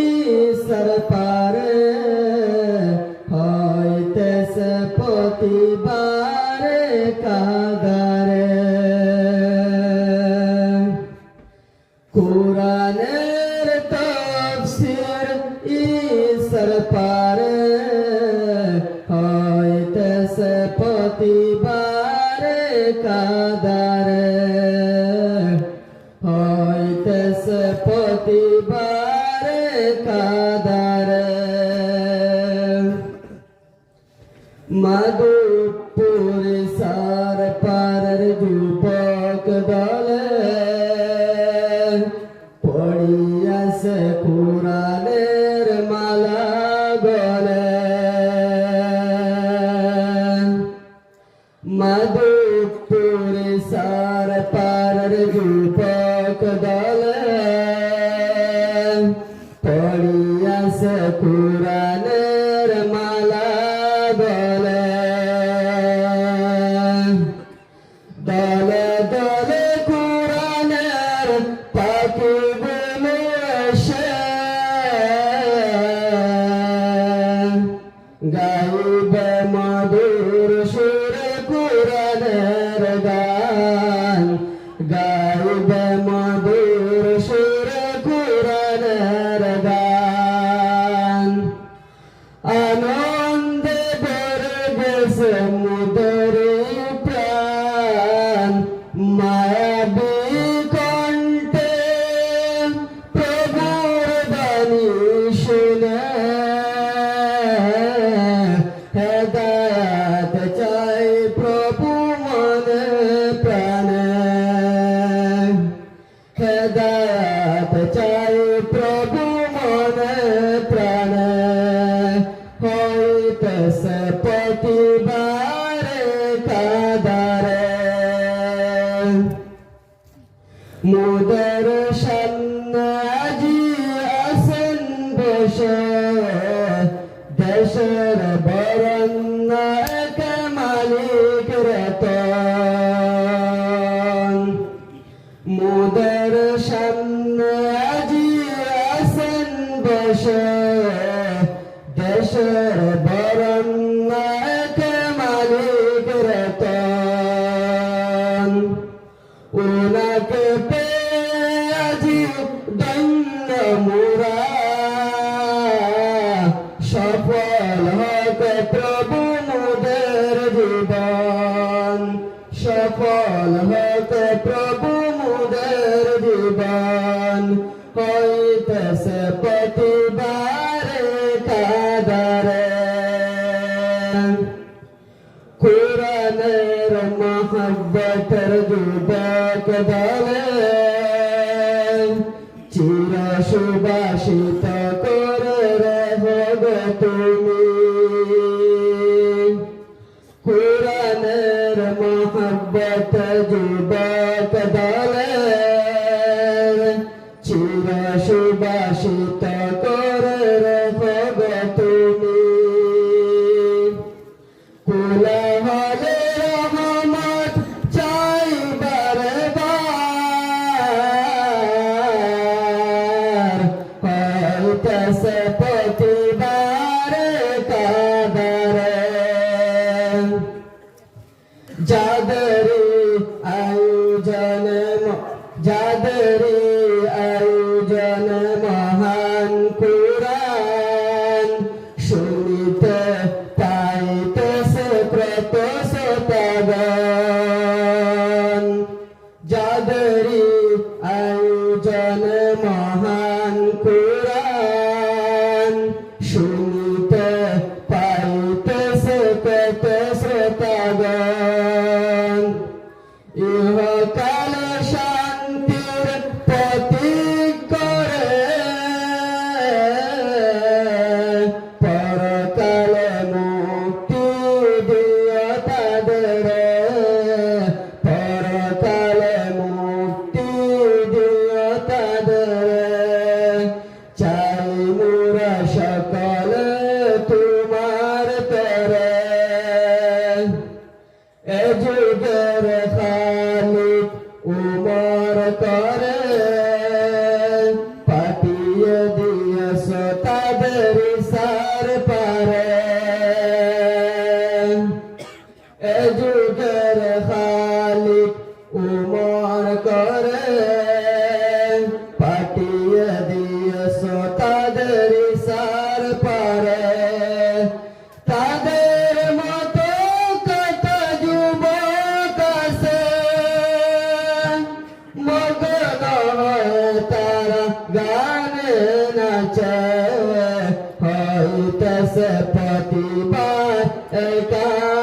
ঈশ্বর পারে হইতেছে প্রতিবারে কাদারে। কোরআনের তফসির ঈশ্বর পারে হইতেছে প্রতিবারে মাধুপুর সার পারের যুবক দলে পড়িয়াছে কুরানের মালা গলে মাধুপুর সার পারের যুবক দলে গেছে মুদর প্রাণ, মায়াবী কণ্ঠে প্রভুর বাণী শুনে। হেদায়াত চাই প্রভু মনে প্রাণে। হেদায়াত চাই কাদারে মোদের সামনে আজি আসেন বসে দেশের বরণ্য মালিক রতন। মোদের সামনে আজি আসেন বসে দলে চির সুবাসিত করে রহব তুমি। কোরআনের মহব্বত যাদেরি আয়োজন মহান কুরান যুগের খালিক উমর করে। পাঠিয়ে দিয়েছ তাদের সার পারে। তাদের মতো কত যুবক আছে। মগন তারা গানে নাচে। হইতেছে প্রতিবার একা